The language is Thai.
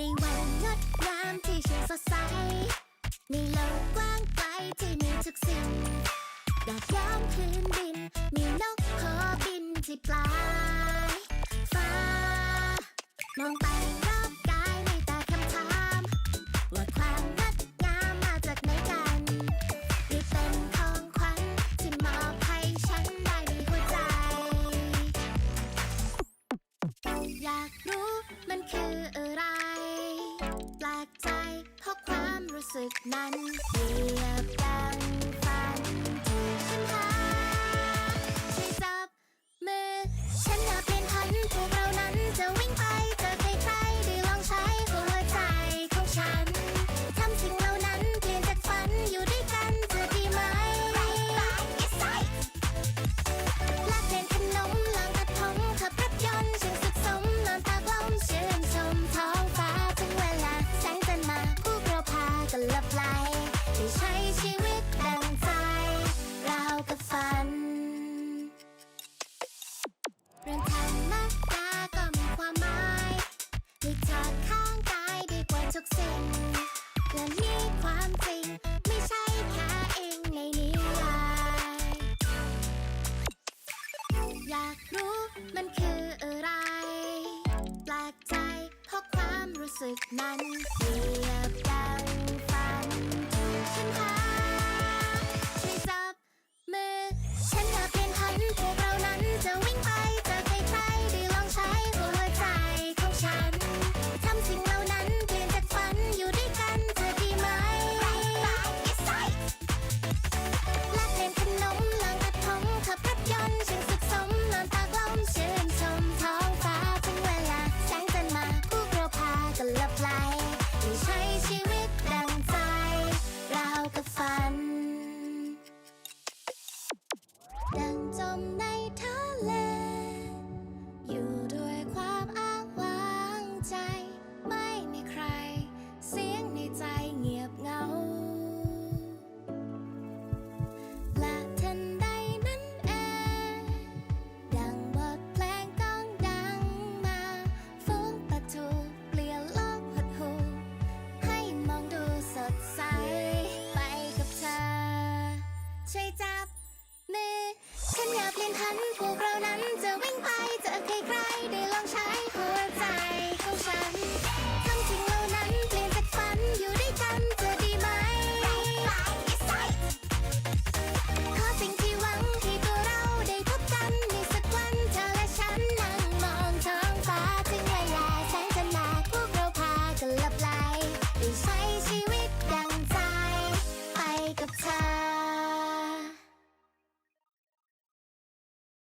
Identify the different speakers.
Speaker 1: ในวันงดงามที่เชียงสดใส ในโลกกว้างไกลที่มีทุกสิ่งดอกย้อมพื้นดิน มีนกขอบินที่ปลายฟ้ามองไปึกมันเสียบดัง ทุกสิ่ง และนี่ความจริง ไม่ใช่แค่เองในนิยายอยากรู้มันคืออะไร แปลกใจเพราะความรู้สึกนั้น